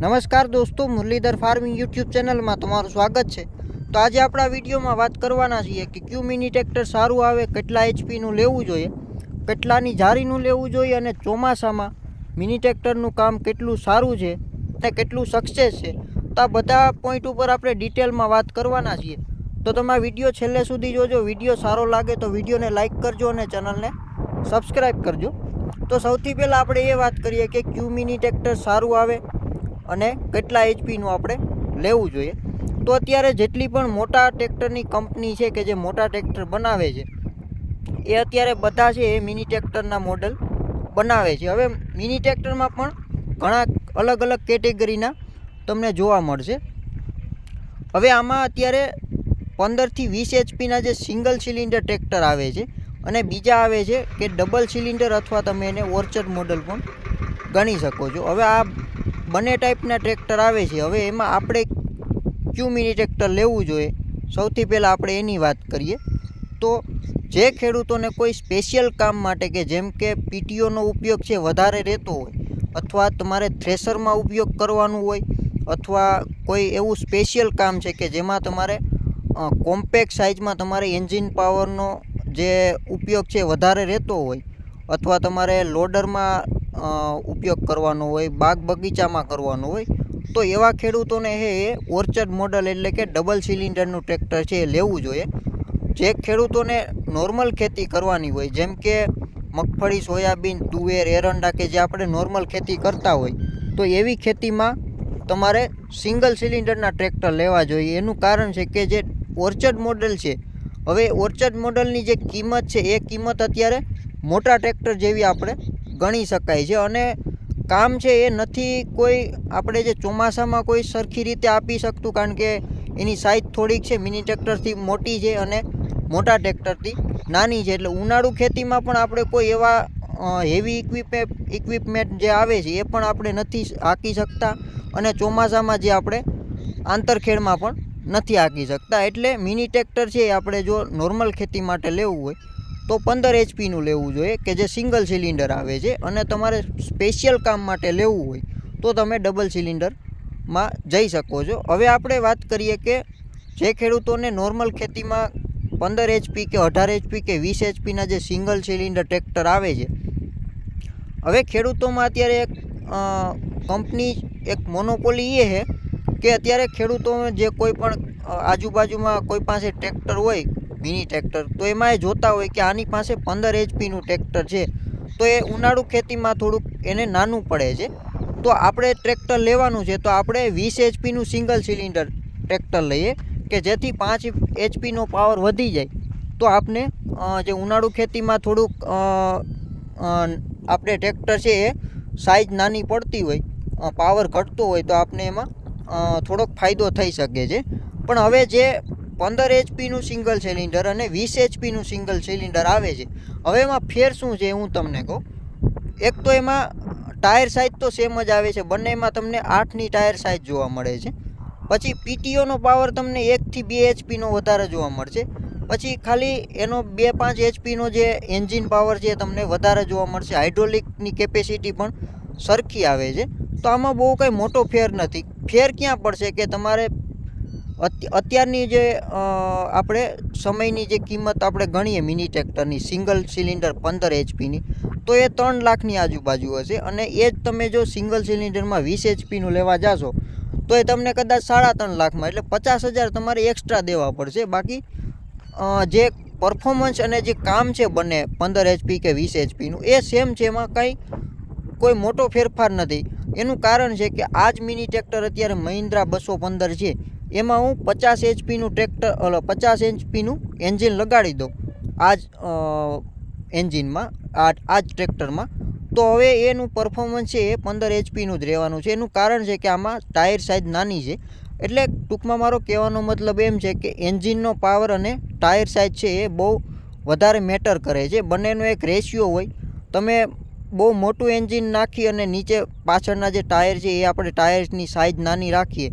નમસ્કાર દોસ્તો, Muralidhar farming YouTube ચેનલમાં તમારું સ્વાગત છે. તો આજે આપણા વિડીયોમાં વાત કરવાના છીએ કે ક્યુ મિની ટ્રેક્ટર સારું આવે, કેટલા એચપીનું લેવું જોઈએ, કેટલાની જારીનું લેવું જોઈએ અને ચોમાસામાં મિની ટ્રેક્ટરનું કામ કેટલું સારું છે અને કેટલું સક્સેસ છે. તો આ બધા પોઈન્ટ ઉપર આપણે ડિટેલમાં વાત કરવાના છીએ. તો તમે વીડિયો છેલ્લે સુધી જોજો. વીડિયો સારો લાગે તો વિડીયોને લાઇક કરજો અને ચેનલને સબસ્ક્રાઈબ કરજો. તો સૌથી પહેલાં આપણે એ વાત કરીએ કે ક્યુ મિની ટ્રેક્ટર સારું આવે અને કેટલા એચપીનું આપણે લેવું જોઈએ. તો અત્યારે જેટલી પણ મોટા ટ્રેક્ટરની કંપની છે કે જે મોટા ટ્રેક્ટર બનાવે છે, એ અત્યારે બધા છે એ મિની ટ્રેક્ટરના મોડલ બનાવે છે. હવે મિની ટ્રેક્ટરમાં પણ ઘણા અલગ અલગ કેટેગરીના તમને જોવા મળશે. હવે આમાં અત્યારે પંદરથી વીસ એચપીના જે સિંગલ સિલિન્ડર ટ્રેક્ટર આવે છે અને બીજા આવે છે કે ડબલ સિલિન્ડર અથવા તમે એને ઓર્ચર્ડ મોડલ પણ ગણી શકો છો. હવે આ બંને ટાઈપના ટ્રેક્ટર આવે છે. હવે એમાં આપણે ક્યુ મિની ટ્રેક્ટર લેવું જોઈએ? સૌથી પહેલાં આપણે એની વાત કરીએ. તો જે ખેડૂતોને કોઈ સ્પેશિયલ કામ માટે કે જેમ કે પીટીઓનો ઉપયોગ છે, વધારે રહેતો હોય, અથવા તમારે થ્રેસરમાં ઉપયોગ કરવાનું હોય, અથવા કોઈ એવું સ્પેશિયલ કામ છે કે જેમાં તમારે કોમ્પેક્ટ સાઇઝમાં તમારે એન્જિન પાવરનો જે ઉપયોગ છે, વધારે રહેતો હોય, અથવા તમારે લોડરમાં ઉપયોગ કરવાનો હોય, બાગ બગીચામાં કરવાનો હોય, તો એવા ખેડૂતોને એ ઓર્ચર્ડ મોડલ એટલે કે ડબલ સિલિન્ડરનું ટ્રેક્ટર છે એ લેવું જોઈએ. જે ખેડૂતોને નોર્મલ ખેતી કરવાની હોય, જેમ કે મગફળી, સોયાબીન, તુવેર, એરંડા કે જે આપણે નોર્મલ ખેતી કરતા હોય, તો એવી ખેતીમાં તમારે સિંગલ સિલિન્ડરના ટ્રેક્ટર લેવા જોઈએ. એનું કારણ છે કે જે ઓર્ચર્ડ મોડલ છે, હવે ઓર્ચર્ડ મોડલની જે કિંમત છે, એ કિંમત અત્યારે મોટા ટ્રેક્ટર જેવી આપણે ગણી શકાય છે અને કામ છે એ નથી કોઈ આપણે જે ચોમાસામાં કોઈ સરખી રીતે આપી શકતું, કારણ કે એની સાઇઝ થોડીક છે મિની ટ્રેક્ટરથી મોટી છે અને મોટા ટ્રેક્ટરથી નાની છે. એટલે ઉનાળુ ખેતીમાં પણ આપણે કોઈ એવા હેવી ઇક્વિપમેન્ટ ઇક્વિપમેન્ટ જે આવે છે એ પણ આપણે નથી હાંકી શકતા અને ચોમાસામાં જે આપણે આંતરખેડમાં પણ નથી હાંકી શકતા. એટલે મિની ટ્રેક્ટર છે એ આપણે જો નોર્મલ ખેતી માટે લેવું હોય તો પંદર એચપીનું લેવું જોઈએ, કે જે સિંગલ સિલિન્ડર આવે છે. અને તમારે સ્પેશિયલ કામ માટે લેવું હોય, તો તમે ડબલ સિલિન્ડરમાં જઈ શકો છો. હવે આપણે વાત કરીએ કે જે ખેડૂતોને નોર્મલ ખેતીમાં પંદર એચપી કે અઢાર એચપી કે વીસ એચપીના જે સિંગલ સિલિન્ડર ટ્રેક્ટર આવે છે, હવે ખેડૂતોમાં અત્યારે એક કંપની એક મોનોપોલી એ છે, કે અત્યારે ખેડૂતો જે કોઈ પણ આજુબાજુમાં કોઈ પાસે ટ્રેક્ટર હોય મિની ટ્રેક્ટર. તો એમાં એ જોતા હોય કે આની પાસે પંદર એચપીનું ટ્રેક્ટર છે. તો એ ઉનાળુ ખેતીમાં થોડુંક એને નાનું પડે છે. તો આપણે ટ્રેક્ટર લેવાનું છે તો આપણે વીસ એચપીનું સિંગલ સિલિન્ડર ટ્રેક્ટર લઈએ કે જેથી પાંચ એચપીનો પાવર વધી જાય. તો આપને જે ઉનાળુ ખેતીમાં થોડુંક આપણે ટ્રેક્ટર છે એ સાઇઝ નાની પડતી હોય પાવર ઘટતો હોય તો આપણે એમાં થોડોક ફાયદો થઈ શકે છે. પણ હવે જે પંદર એચપીનું સિંગલ સિલિન્ડર અને વીસ એચપીનું સિંગલ સિલિન્ડર આવે છે. હવે એમાં ફેર શું છે હું તમને કહું. એક તો એમાં ટાયર સાઇઝ તો સેમ જ આવે છે. બંનેમાં તમને આઠની ટાયર સાઇઝ જોવા મળે છે. પછી પીટીઓનો પાવર તમને એકથી બે એચપીનો વધારે જોવા મળશે. પછી ખાલી એનો બે પાંચ એચપીનો જે એન્જિન પાવર છે તમને વધારે જોવા મળશે. હાઇડ્રોલિકની કેપેસિટી પણ સરખી આવે છે. તો આમાં બહુ કંઈ મોટો ફેર નથી. ફેર ક્યાં પડશે કે તમારે અત્યારની જે આપણે સમયની જે કિંમત આપણે ગણીએ મિની ટ્રેક્ટરની સિંગલ સિલિન્ડર પંદર એચપીની તો એ ત્રણ લાખની આજુબાજુ હશે અને એ જ તમે જો સિંગલ સિલિન્ડરમાં વીસ એચપીનું લેવા જાશો, તો એ તમને કદાચ સાડા ત્રણ લાખમાં, એટલે પચાસ હજાર તમારે એક્સ્ટ્રા દેવા પડશે. બાકી જે પરફોર્મન્સ અને જે કામ છે બંને, પંદર એચપી કે વીસ એચપીનું એ સેમ છે, એમાં કંઈ કોઈ મોટો ફેરફાર નથી. એનું કારણ છે કે આ જ મિની ટ્રેક્ટર અત્યારે મહિન્દ્રા બસો પંદર છે. એમાં હું પચાસ એચપીનું ટ્રેક્ટર પચાસ એચપીનું એન્જિન લગાડી દઉં. આ જ એન્જિનમાં આ આ જ ટ્રેક્ટરમાં. તો હવે એનું પરફોર્મન્સ છે એ પંદર એચપીનું જ રહેવાનું છે. એનું કારણ છે કે આમાં ટાયર સાઇઝ નાની છે. એટલે ટૂંકમાં મારો કહેવાનો મતલબ એમ છે કે એન્જિનનો પાવર અને ટાયર સાઇઝ છે એ બહુ વધારે મેટર કરે છે. બંનેનો એક રેશિયો હોય. તમે બહુ મોટું એન્જિન નાખી અને નીચે પાછળના જે ટાયર છે એ આપણે ટાયર્સની સાઇઝ નાની રાખીએ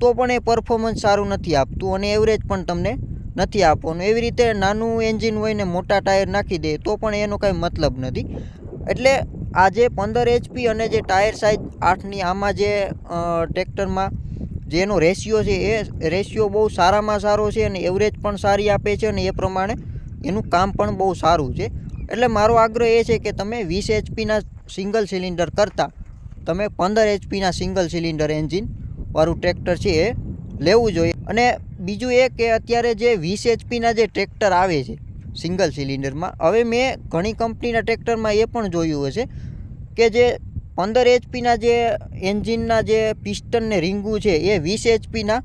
તો પણ એ પરફોર્મન્સ સારું નથી આપતું અને એવરેજ પણ તમને નથી આપવાનું. એવી રીતે નાનું એન્જિન હોય ને મોટા ટાયર નાખી દે તો પણ એનો કાંઈ મતલબ નથી. એટલે આજે પંદર એચપી અને જે ટાયર સાઇઝ આઠની આમાં જે ટ્રેક્ટરમાં જેનો રેશિયો છે એ રેશિયો બહુ સારામાં સારો છે અને એવરેજ પણ સારી આપે છે અને એ પ્રમાણે એનું કામ પણ બહુ સારું છે. એટલે મારો આગ્રહ એ છે કે તમે વીસ એચપીના સિંગલ સિલિન્ડર કરતાં તમે પંદર એચપીના સિંગલ સિલિન્ડર એન્જિન વાળું ટ્રેક્ટર છે એ લેવું જોઈએ. અને બીજું એ કે અત્યારે જે વીસ એચપીના જે ટ્રેક્ટર આવે છે, સિંગલ સિલિન્ડરમાં, હવે મેં ઘણી કંપનીના ટ્રેક્ટરમાં એ પણ જોયું હશે કે જે પંદર એચપીના જે એન્જિનના જે પિસ્ટનને રીંગું છે એ વીસ એચપીના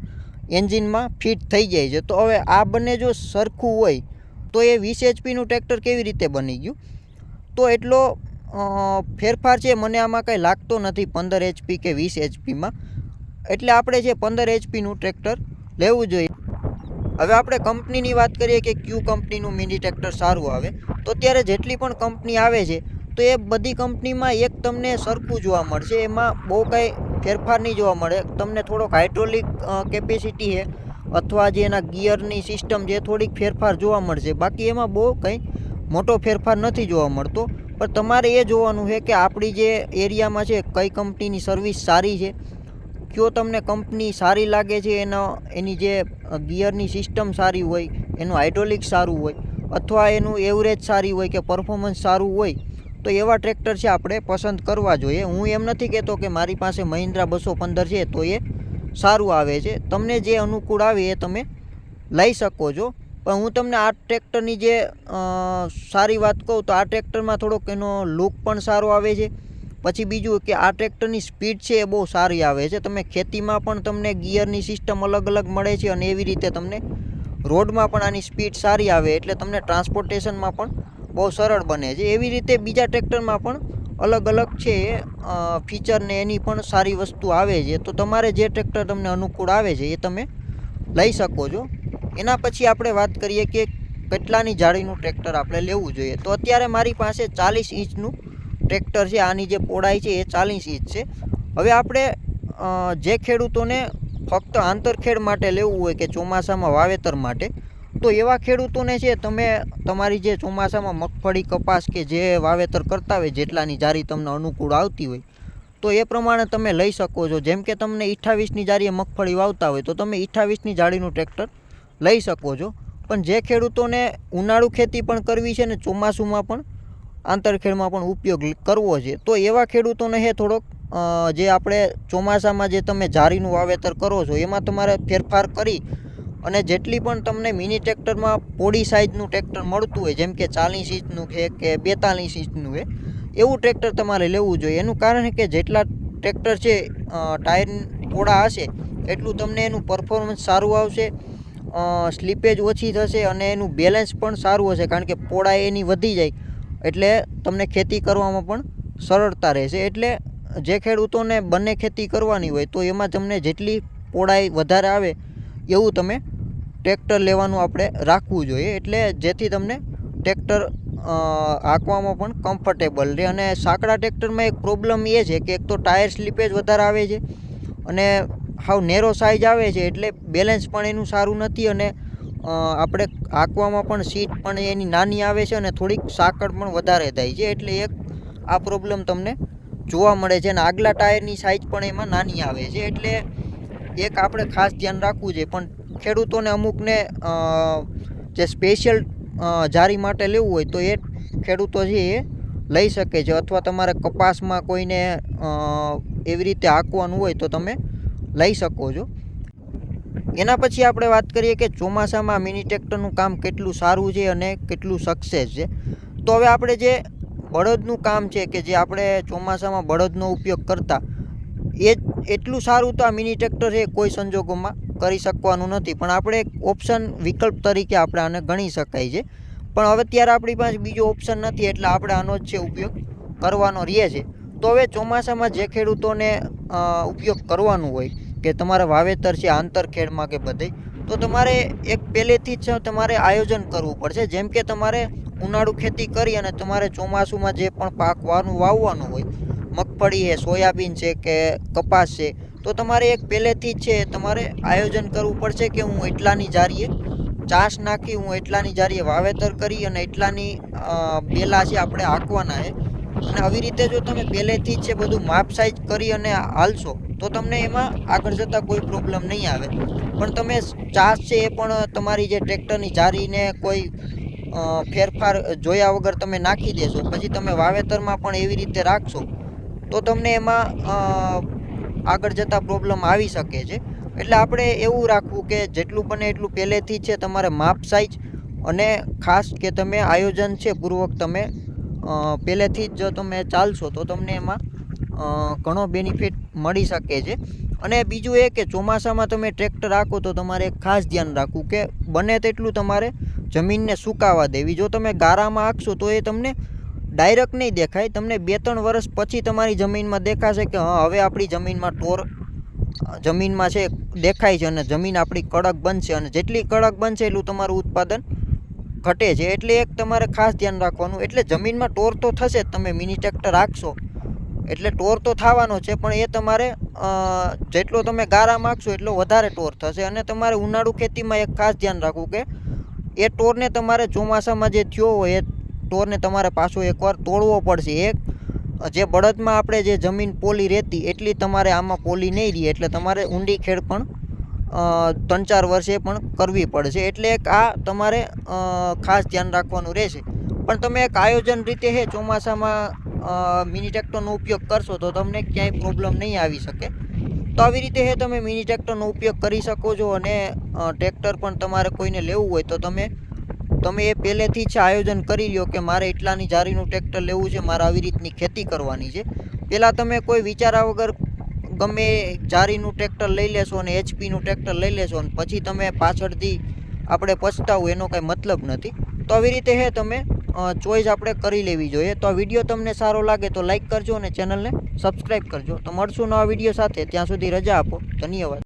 એન્જિનમાં ફિટ થઈ જાય છે. તો હવે આ બંને જો સરખું હોય, તો એ વીસ એચપીનું ટ્રેક્ટર કેવી રીતે બની ગયું? તો એટલો ફેરફાર છે, મને આમાં કંઈ લાગતો નથી પંદર એચપી કે વીસ એચપીમાં. એટલે આપણે જે પંદર એચપીનું ટ્રેક્ટર લેવું જોઈએ. હવે આપણે કંપનીની વાત કરીએ કે ક્યુ કંપનીનું મિની ટ્રેક્ટર સારું આવે, તો અત્યારે જેટલી પણ કંપની આવે છે, તો એ બધી કંપનીમાં એક તમને સરખું જોવા મળશે. એમાં બહુ કાંઈ ફેરફાર નહીં જોવા મળે. તમને થોડોક હાઇડ્રોલિક કેપેસિટી છે, અથવા જે એના ગિયરની સિસ્ટમ છે, થોડીક ફેરફાર જોવા મળશે. બાકી એમાં બહુ કંઈ મોટો ફેરફાર નથી જોવા મળતો. પણ તમારે એ જોવાનું છે કે આપણી જે એરિયામાં છે, કઈ કંપનીની સર્વિસ સારી છે કયો તમને કંપની સારી લાગે છે એનો, એની જે ગિયરની સિસ્ટમ સારી હોય, એનું હાઇડ્રોલિક સારું હોય, અથવા એનું એવરેજ સારી હોય કે પરફોર્મન્સ સારું હોય, તો એવા ટ્રેક્ટર છે આપણે પસંદ કરવા જોઈએ. હું એમ નથી કહેતો કે મારી પાસે મહિન્દ્રા બસો પંદર છે તો એ સારું આવે છે. તમને જે અનુકૂળ આવે એ તમે લઈ શકો છો. પણ હું તમને આ ટ્રેક્ટરની જે સારી વાત કહું તો આ ટ્રેક્ટરમાં થોડોક એનો લુક પણ સારો આવે છે. પછી બીજું કે આ ટ્રેક્ટરની સ્પીડ છે એ બહુ સારી આવે છે. તમે ખેતીમાં પણ તમને ગિયરની સિસ્ટમ અલગ અલગ મળે છે અને એવી રીતે તમને રોડમાં પણ આની સ્પીડ સારી આવે એટલે તમને ટ્રાન્સપોર્ટેશનમાં પણ બહુ સરળ બને છે. એવી રીતે બીજા ટ્રેક્ટરમાં પણ અલગ અલગ છે ફીચર ને એની પણ સારી વસ્તુ આવે છે. તો તમારે જે ટ્રેક્ટર તમને અનુકૂળ આવે છે એ તમે લઈ શકો છો. એના પછી આપણે વાત કરીએ કે કેટલાની જાળીનું ટ્રેક્ટર આપણે લેવું જોઈએ. તો અત્યારે મારી પાસે ચાલીસ ઇંચનું ટ્રેક્ટર છે, આની જે પોળાઈ છે એ ચાલીસ ઇંચ છે. હવે આપણે જે ખેડૂતોને ફક્ત આંતરખેડ માટે લેવું હોય કે ચોમાસામાં વાવેતર માટે, તો એવા ખેડૂતોને છે, તમે, તમારી જે ચોમાસામાં મગફળી, કપાસ કે જે વાવેતર કરતા હોય, જેટલાની જારી તમને અનુકૂળ આવતી હોય, તો એ પ્રમાણે તમે લઈ શકો છો. જેમ કે તમને અઠ્ઠાવીસની જારીએ મગફળી વાવતા હોય, તો તમે અઠ્ઠાવીસની જાળીનું ટ્રેક્ટર લઈ શકો છો. પણ જે ખેડૂતોને ઉનાળુ ખેતી પણ કરવી છે ને ચોમાસુમાં પણ આંતરખેડમાં પણ ઉપયોગ કરવો છે. તો એવા ખેડૂતોને હે થોડોક જે આપણે ચોમાસામાં જે તમે જારીનું વાવેતર કરો છો, એમાં તમારે ફેરફાર કરી અને જેટલી પણ તમને મિની ટ્રેક્ટરમાં પોડી સાઇઝનું ટ્રેક્ટર મળતું હોય, જેમ કે ચાલીસ ઇંચનું છે કે બેતાલીસ ઇંચનું છે, એવું ટ્રેક્ટર તમારે લેવું જોઈએ. એનું કારણ કે જેટલા ટ્રેક્ટર છે ટાયર પોળા હશે, એટલું તમને એનું પરફોર્મન્સ સારું આવશે સ્લીપેજ ઓછી થશે અને એનું બેલેન્સ પણ સારું હશે, કારણ કે પોળા એની વધી જાય. એટલે તમને ખેતી કરવામાં પણ સરળતા રહેશે. એટલે જે ખેડૂતોને બંને ખેતી કરવાની હોય તો એમાં તમને જેટલી પોળાઈ વધારે આવે એવું તમે ટ્રેક્ટર લેવાનું આપણે રાખવું જોઈએ. એટલે જેથી તમને ટ્રેક્ટર હાંકવામાં પણ કમ્ફર્ટેબલ રહે. અને સાંકડા ટ્રેક્ટરમાં એક પ્રોબ્લેમ એ છે કે એક તો ટાયર સ્લીપેજ વધારે આવે છે અને હાવ નેરો સાઇઝ આવે છે એટલે બેલેન્સ પણ એનું સારું નથી અને આપણે હાંકવામાં પણ સીટ પણ એની નાની આવે છે અને થોડીક સાંકળ પણ વધારે થાય છે. એટલે એક આ પ્રોબ્લેમ તમને જોવા મળે છે અને આગલા ટાયરની સાઇઝ પણ એમાં નાની આવે છે. એટલે એક આપણે ખાસ ધ્યાન રાખવું છે. પણ ખેડૂતોને અમુકને જે સ્પેશિયલ જારી માટે લેવું હોય તો એ ખેડૂતો છે એ લઈ શકે છે. અથવા તમારે કપાસમાં કોઈને એવી રીતે હાંકવાનું હોય તો તમે લઈ શકો છો. એના પછી આપણે વાત કરીએ કે ચોમાસામાં મિની ટ્રેક્ટરનું કામ કેટલું સારું છે અને કેટલું સક્સેસ છે. તો હવે આપણે જે બળદનું કામ છે કે જે આપણે ચોમાસામાં બળદનો ઉપયોગ કરતા, એ એટલું સારું તો આ મિની ટ્રેક્ટર છે કોઈ સંજોગોમાં કરી શકવાનું નથી. પણ આપણે એક ઓપ્શન વિકલ્પ તરીકે આપણે આને ગણી શકાય છે. પણ હવે અત્યારે આપણી પાસે બીજો ઓપ્શન નથી એટલે આપણે આનો જ છે ઉપયોગ કરવાનો રહે છે. તો હવે ચોમાસામાં જે ખેડૂતોને ઉપયોગ કરવાનું હોય કે તમારે વાવેતર છે આંતરખેડમાં કે બધે, તો તમારે એક પહેલેથી જ તમારે આયોજન કરવું પડશે. જેમ કે તમારે ઉનાળુ ખેતી કરી અને તમારે ચોમાસુમાં જે પણ પાક વાનું વાવવાનું હોય, મગફળી છે, સોયાબીન છે કે કપાસ છે, તો તમારે એક પહેલેથી જ છે તમારે આયોજન કરવું પડશે કે હું એટલાની જારીએ ચાસ નાખી, હું એટલાની જારીએ વાવેતર કરી અને એટલાની બેલા છે આપણે હાંકવાના છે. અને આવી રીતે જો તમે પહેલેથી જ છે બધું માપ સાઈઝ કરી અને હાલશો, તો તમને એમાં આગળ જતાં કોઈ પ્રોબ્લેમ નહીં આવે. પણ તમે ચાસ છે એ પણ તમારી જે ટ્રેક્ટરની જારીને કોઈ ફેરફાર જોયા વગર તમે નાખી દેશો. પછી તમે વાવેતરમાં પણ એવી રીતે રાખશો, તો તમને એમાં આગળ જતાં પ્રોબ્લેમ આવી શકે છે. એટલે આપણે એવું રાખવું કે જેટલું બને એટલું પહેલેથી છે તમારે માપ સાઈઝ અને ખાસ કે તમે આયોજન છે પૂર્વક તમે પહેલેથી જ જો તમે ચાલશો તો તમને એમાં ઘણો બેનિફિટ મળી શકે છે. અને બીજું એ કે ચોમાસામાં તમે ટ્રેક્ટર રાખો તો તમારે ખાસ ધ્યાન રાખવું કે બને તેટલું તમારે જમીનને સુકાવા દેવી. જો તમે ગારામાં આંકશો તો એ તમને ડાયરેક્ટ નહીં દેખાય. તમને બે ત્રણ વર્ષ પછી તમારી જમીનમાં દેખાશે કે, હા, હવે આપણી જમીનમાં ટોર જમીનમાં છે, દેખાય છે અને જમીન આપણી કડક બનશે. અને જેટલી કડક બનશે એટલું તમારું ઉત્પાદન ઘટે છે એટલે એક તમારે ખાસ ધ્યાન રાખવાનું. એટલે જમીનમાં ટોર તો થશે તમે મિની ટ્રેક્ટર રાખશો. એટલે ટોર તો થવાનો છે, પણ એ તમારે જેટલો તમે ગારા માગશો એટલો વધારે ટોર થશે. અને તમારે ઉનાળુ ખેતીમાં એક ખાસ ધ્યાન રાખવું કે, એ ટોરને તમારે ચોમાસામાં જે થયો હોય, એ ટોરને તમારે પાછો એકવાર તોડવો પડશે. એક, જે બળદમાં આપણે જે જમીન પોલી રહેતી, એટલી તમારે આમાં પોલી નહીં રહી. એટલે તમારે ઊંડી ખેડ પણ ત્રણ ચાર વર્ષે પણ કરવી પડશે. એટલે એક આ તમારે ખાસ ધ્યાન રાખવાનું રહેશે. પણ તમે એક આયોજન રીતે હે ચોમાસામાં મિની ટ્રેક્ટરનો ઉપયોગ કરશો તો તમને ક્યાંય પ્રોબ્લેમ નહીં આવી શકે. તો આવી રીતે હે તમે મિની ટ્રેક્ટરનો ઉપયોગ કરી શકો છો અને ટ્રેક્ટર પણ તમારે કોઈને લેવું હોય તો તમે તમે એ પહેલેથી જ આયોજન કરી લ્યો કે મારે એટલાની જારીનું ટ્રેક્ટર લેવું છે, મારે આવી રીતની ખેતી કરવાની છે. પહેલાં તમે કોઈ વિચારા વગર ગમે ચારીનું ટ્રેક્ટર લઈ લેશો અને એચપીનું ટ્રેક્ટર લઈ લેશો અને પછી તમે પાછળથી આપણે પછતાવું એનો કાંઈ મતલબ નથી. તો આવી રીતે હે તમે ચોઈસ આપણે કરી લેવી જોઈએ. તો આ વીડિયો તમને સારો લાગે તો લાઇક કરજો અને ચેનલને સબસ્ક્રાઈબ કરજો. તો મળશું નવા વીડિયો સાથે. ત્યાં સુધી રજા આપો. ધન્યવાદ.